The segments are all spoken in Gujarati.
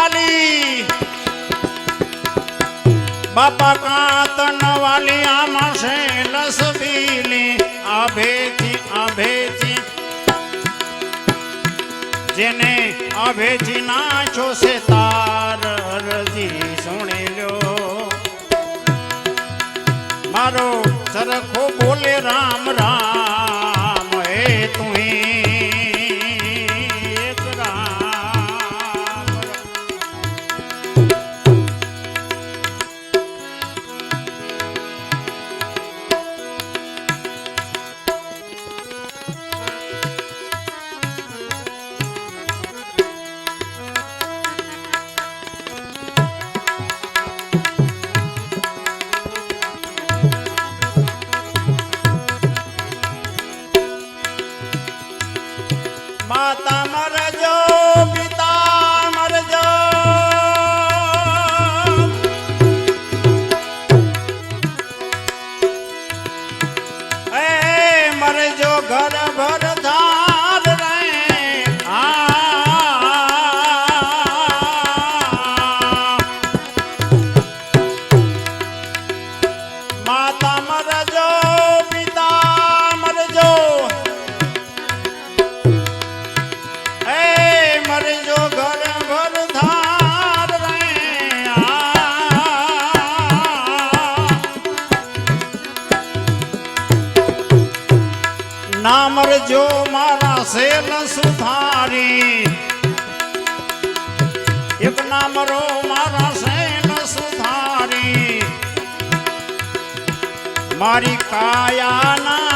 વાલી બાપા કાતન વાલી આમાં છે લસબીલી. આભેથી આભેથી. જેને આભેથી નાચો છે તાર અરજી સુણી લ્યો મારો સરખો બોલે રામ રામ. મારી કાયાના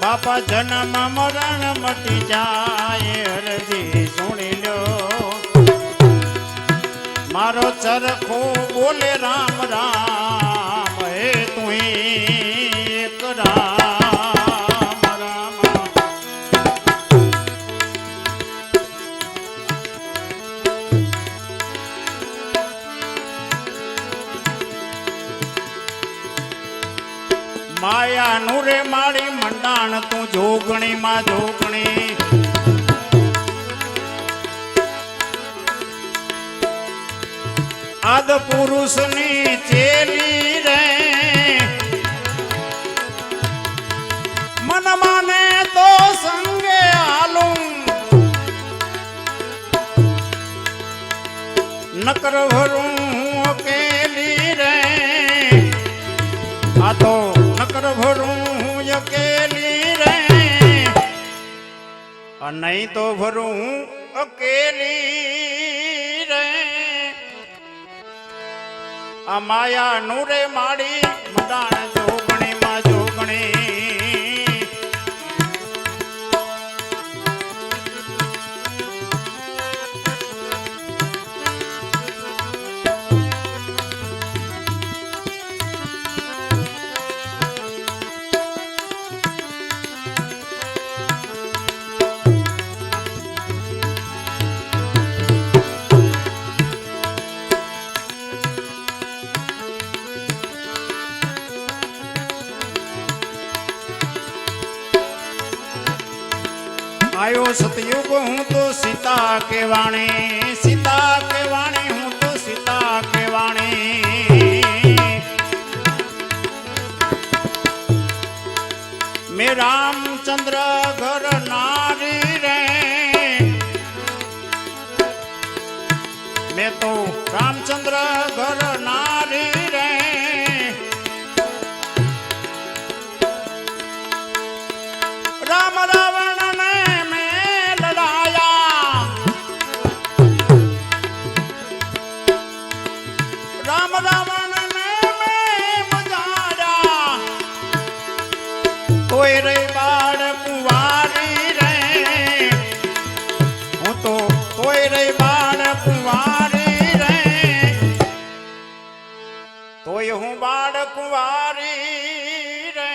બાપા જન્મ મરણ મટી જાય હરજી સુણી લો. મારો ચરખો બોલે રામ રામ, હે તું એક રામ. નુરે માળી મંડાણ તું જોગણી માં જોગણી. આદ પુરુષની ચેલી રે. મન માને તો સંગે આલું. નકર ભરું અકેલી રે. આ તો નકર ભરું અકેલી રે. નહીં તો ભરું અકેલી રે. આ માયા નૂરે માડી મદાણ જોગણી માં જોગણી. તો રામચંદ્ર ઘર નારી રે. કુંવારી રે.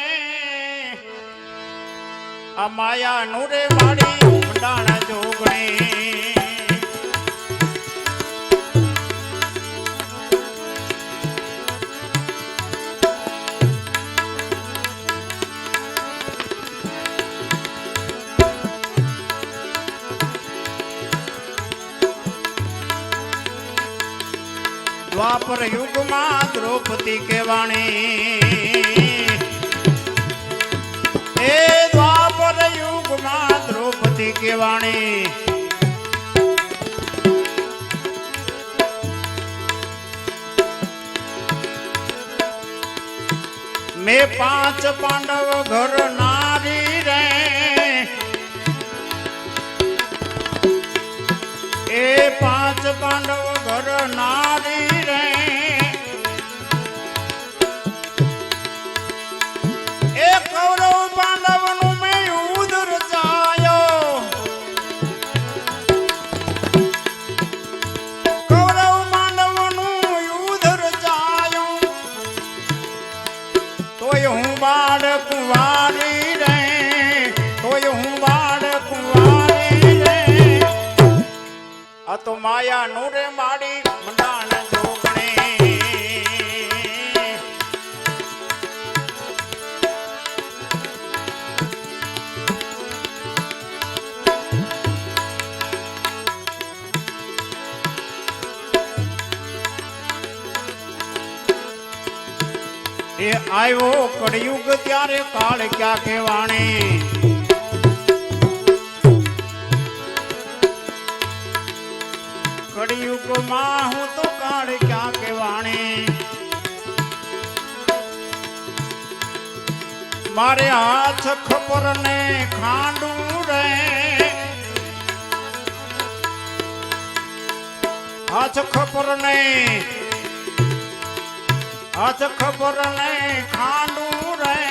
અમાયા માયા નું રે માડી ઊંડાણ જોગણી. દ્વાપર યુગમાં દ્રૌપદી કેવાણી એ દ્વાપર યુગમાં દ્રૌપદી કેવાણી મે પાંચ પાંડવ ઘર નારી રે. એ પાંચ પાંડવ માયા નૂરે માડી મંડાણ જોગણે. એ આવ્યો કળિયુગ ત્યારે કાળ ક્યાં કહેવાણી? કળિયુગમાં હું તો કાળ ક્યાં કહેવાણી મારે હાથ ખબર ને ખાંડું રે. હાથ ખબર ને હાથ ખબર ને ખાંડું રે.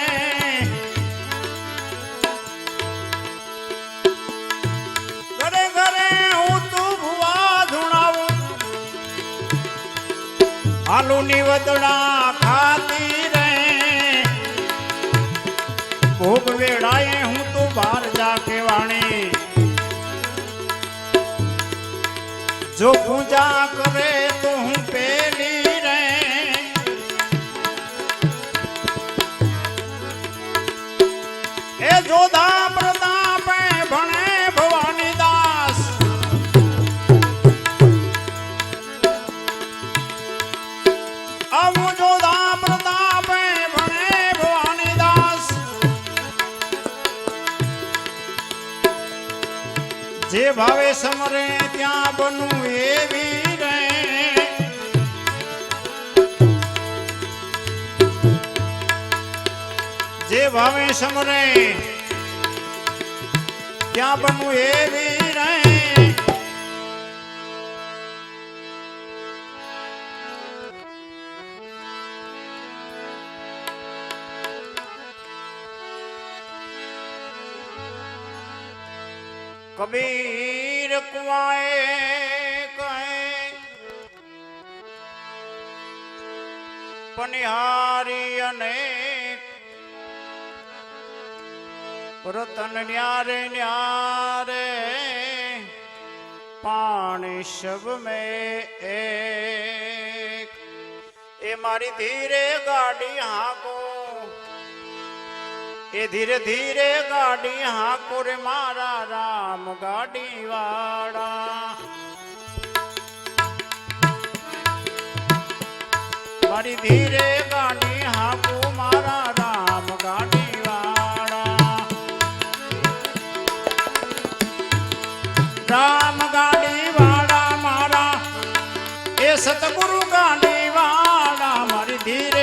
આલુ ની વદડા ખાતી રે. ભોગ વેળાએ હું તો બહાર જા કેવાણી જો પૂજા કરે ભાવે સમરે ત્યાં બનવું એવી રે. જે ભાવે સમરે ત્યાં બનવું એવી રે. કબીર કુઆએ કહે, પનિહારી અને રતન ન્યારે ન્યારે પાણી શબ મે એક. એ મારી ધીરે ગાડી હાકો એ ધીરે ધીરે ગાડી હાકુર મારા રામ ગાડી વાળા મારી ધીરે ગાડી હાકુ મારા રામ ગાડી વાળા રામ ગાડી વાળા મારા, એ સતગુરુ ગાડી વાળા મારી ધીરે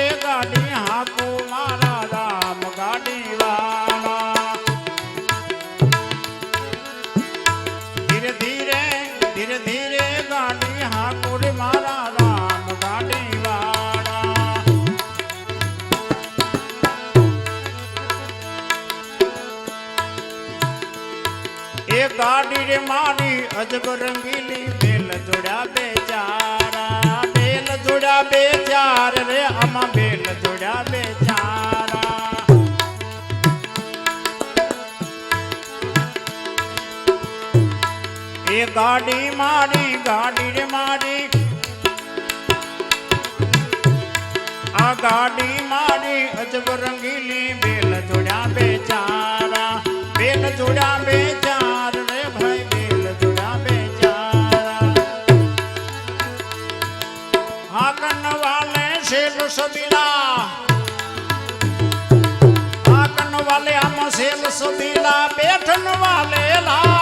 ગાડી રે મારા અજબ રંગીલી બેલ જોડ્યા બેચારા બેલ જોડ્યા બેચાર રે આમાં બેલ જોડ્યા બેચારા ગાડી મારી, ગાડી રે મારી. આ ગાડી મારી અજબ રંગીલી, બેલ જોડ્યા બેચારા બેલ જોડ્યા બેચાર રે ભાઈ, બેલ જોડ્યા બેચારા હાકન વાલે શેલ સબીલા. હાકન વાલે આમ શેલ સબીલા. બેઠન વાલે લા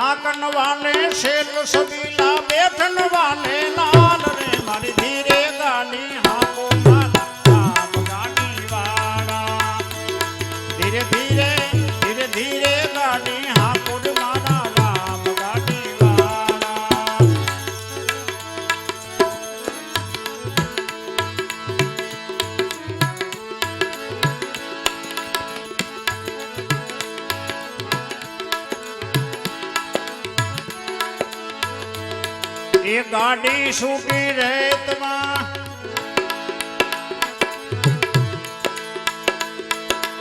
હાકન વાલે શેલ સબીલા બેઠન વાલે લાલ રે મારી ધીરે ગાડી. એ ગાડી છૂટી રેતમાં.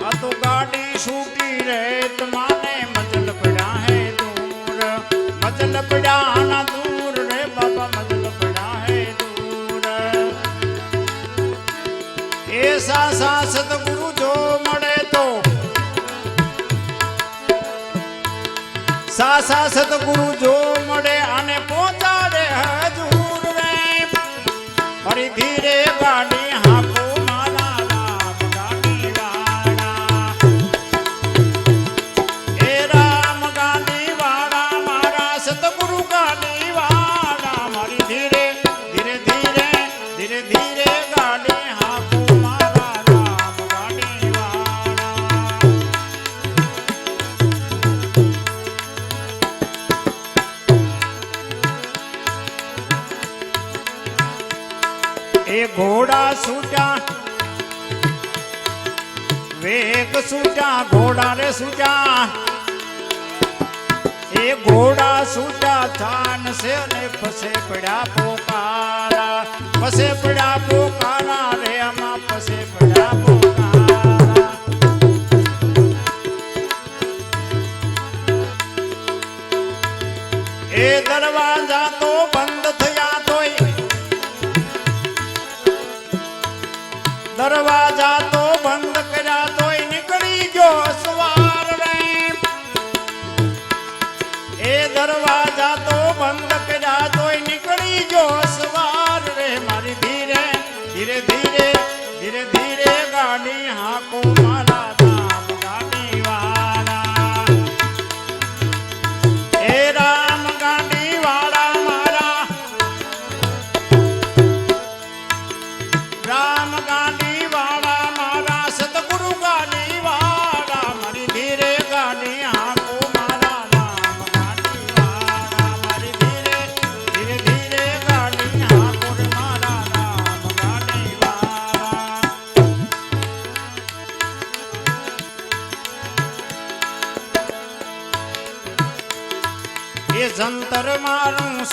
આ તો ગાડી છૂટી રેતમાં ને મજલ પડ્યા હે દૂર. મજલ પડ્યા ના દૂર રે બાબા, મજલ પડ્યા હે દૂર. એ સા સતગુરુ જો મળે તો. સા સા સદગુરુ જો એ ઘોડા સૂટા વેગ સૂટા ઘોડા રે સૂટા એ ઘોડા સૂટા થાન છે ને ફસે પડ્યા પોકારા, ફસે પડ્યા પોકારા રે આમાં ફસે પડ્યા એ દરવાજા તો બંધ થયા તોય, દરવાજા તો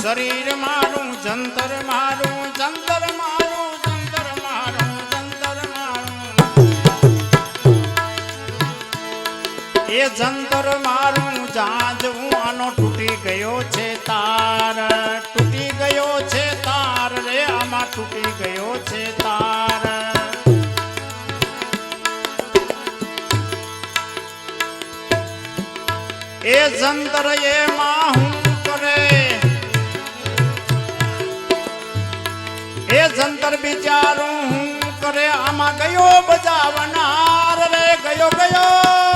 શરીર મારું, જંતર મારું જંતર મારું જંતર મારું જંતર મારું. એ જંતર મારું જાજ હું આનો તૂટી ગયો છે તાર. તૂટી ગયો છે તાર રે, આમાં તૂટી ગયો છે તાર. એ જંતર એમાં હું એ જંતર બિચારું કરે આમાં ગયો બજાવનાર રે ગયો ગયો.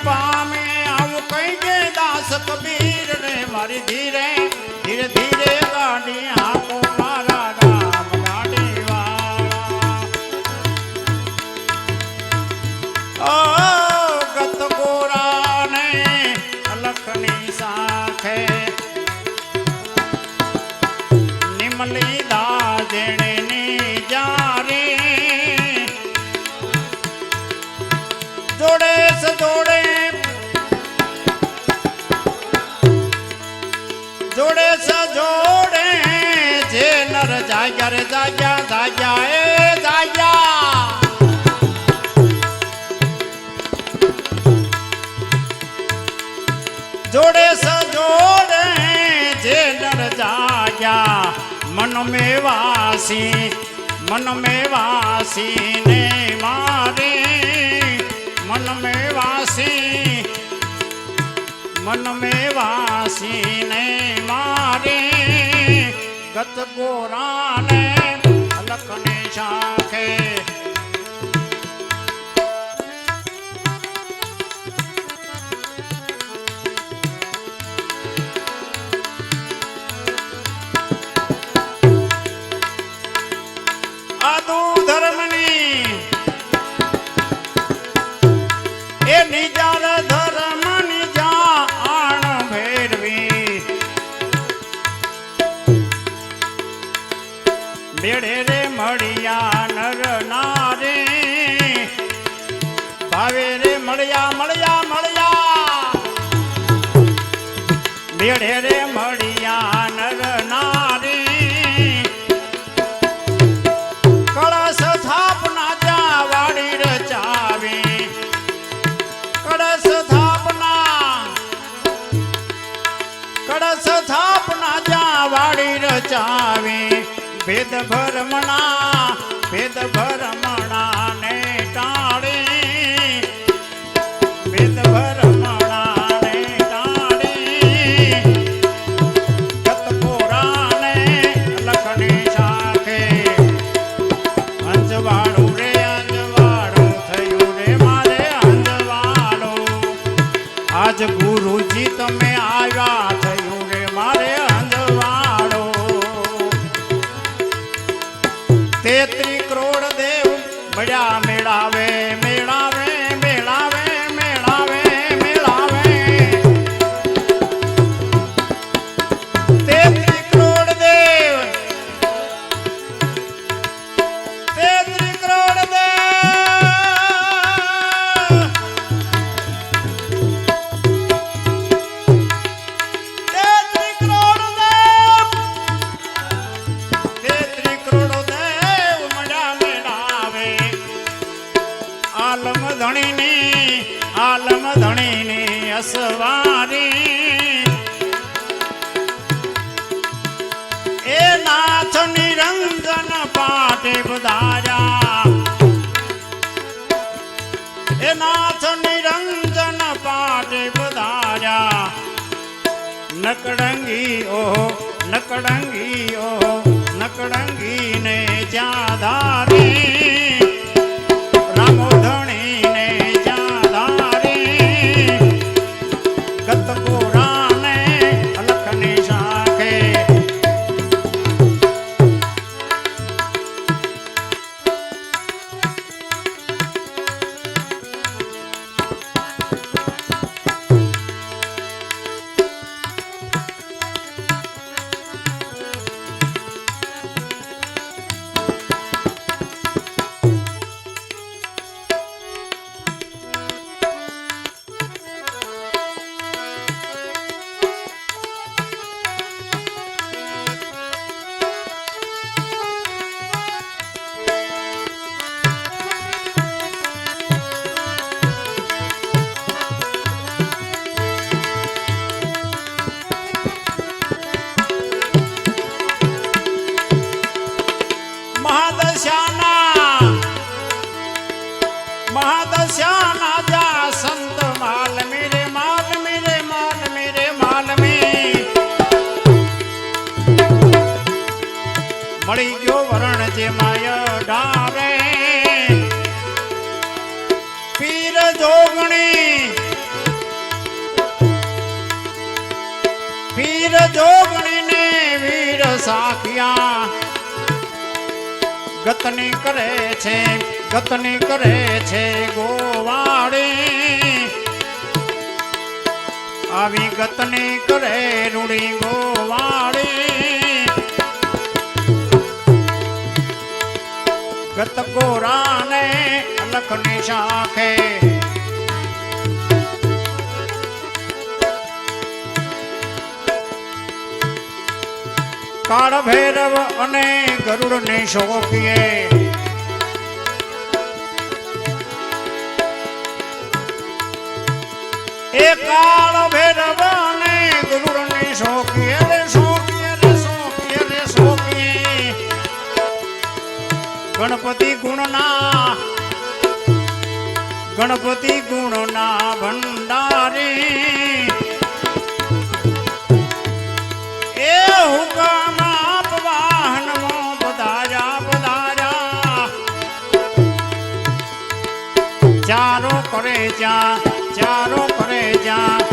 પામે આવું કઈ કે દાસ કબીર રે મારી ધીરે ધીરે ધીરે ગાડી આપો મારા રામ ગાડી ઓ ગત ગોરાને લખની સાથે નિમલી દાજણી જોડે સ જોડે જાગ્યા જાગ્યા એ જાગ્યા જોડે સજોડે જે નર જાગ્યા મન મે વાસી મન મે વાસી ને મારે. મન મે વાસી મન મે વાસી ને મારે. ગત ગોરાને લખને શાખે રચાવી ભેદ ભરમણા ભેદ ભરમણા প্রেম નકડંગી ઓહો નકડંગી ઓહો નકડંગી ને જ્યાં ધારી સાખિયા ગતની કરે છે, ગતની કરે છે ગોવાળી. આવી ગતની કરે રૂડી ગોવાળી. ગત ગોરાને લખની શાખે કાળ ભૈરવ અને ગરુડ ને શોકીએ. એ કાળ ભૈરવ અને ગરુડ ને શોકીએ રે શોકીએ રે શોકીએ રે, શોકીએ. ગણપતિ ગુણના ગણપતિ ગુણના ભંડારી. કરે જા ચારો કરે જા.